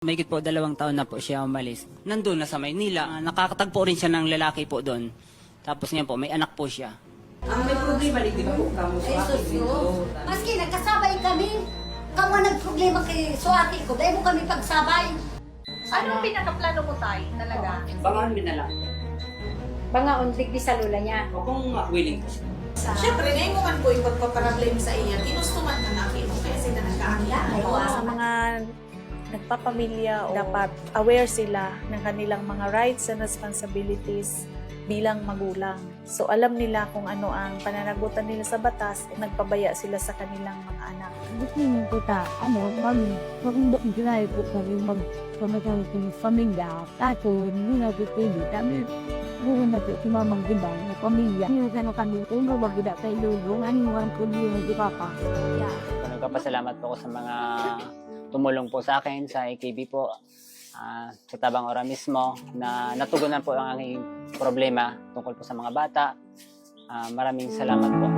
May po dalawang taon na po siya umalis. Nandun na sa Maynila. Ah, Nakakatagpo rin siya ng lalaki po doon. Tapos ngayon po, may anak po siya. Ang may problema rin, po kamo Ay, sa akin dito? Maski nagkasabay kami, kamo nagproblema kay suwati ko, dahil mo kami pagsabay. Anong pinakaplano mo tayo talaga? Bangan mo na lang. Banga untik di sa lula niya. O kung willing po siya. Siyempre, ngayon mo man po ipagpaproblem sa iya, ginusto man ka nakin mo, kaya sila nagkaangya. sa mga nagpapamilya dapat aware sila ng kanilang mga rights and responsibilities bilang magulang. So alam nila kung ano ang pananagutan nila sa batas at nagpabaya sila sa kanilang mga anak. gusto niyo kita, ano, mag, mag, ginay po kami mag, pamagang kami pamilya, kaso hindi na pipili kami. Buwan na po si mamang gibang na pamilya. Hindi na kami kung mabagida sa ilulong, ano ang kundi ng di papa. So, nagpapasalamat po ako sa mga tumulong po sa akin sa AKB po uh, sa Tabang Ora mismo na natugunan po ang aking problema tungkol po sa mga bata. Uh, maraming salamat po.